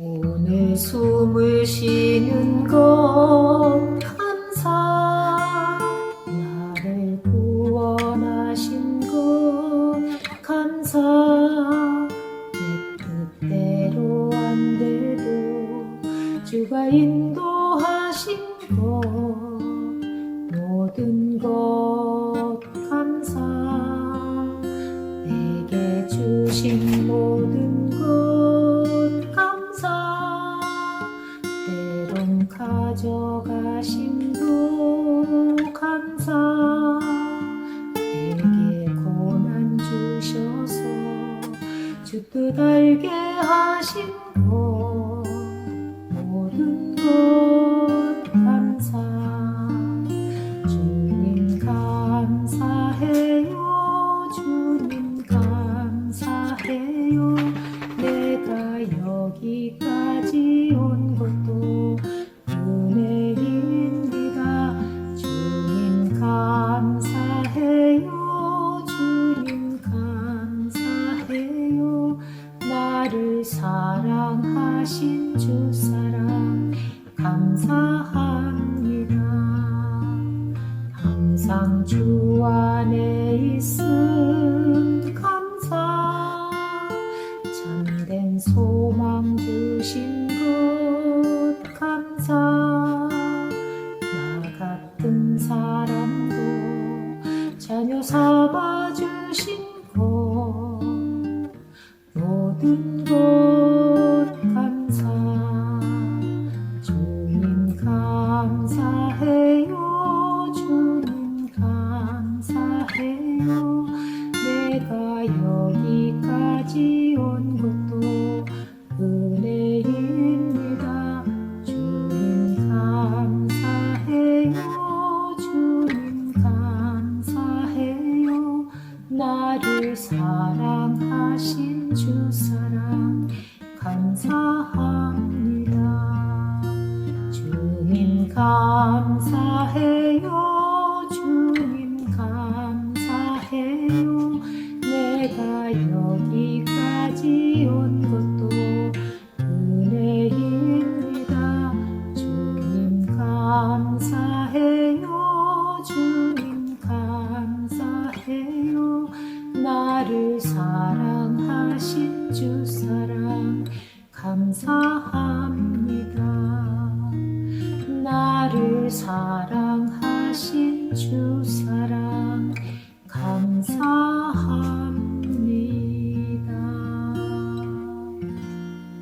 오늘 숨을 쉬는 것 감사. 나를 구원하신 것 감사. 내 뜻대로 안 돼도 주가 인도하신 것 모든 것 감사. 내게 주신 모든 가져가심도 감사. 내게 고난 주셔서 주 뜻 알게 하신 것 모든 것 감사. 주님 감사해요. 주님 감사해요. 내가 여기까지 나를 사랑하신 주 사랑 감사합니다. 항상 주 안에 있음 감사. 참된 소망 주신 것 감사. 나 같은 사람도 자녀 삼아 주님 감사해요. 여기 사랑하신 주 사랑 감사합니다. 나를 사랑하신 주 사랑 감사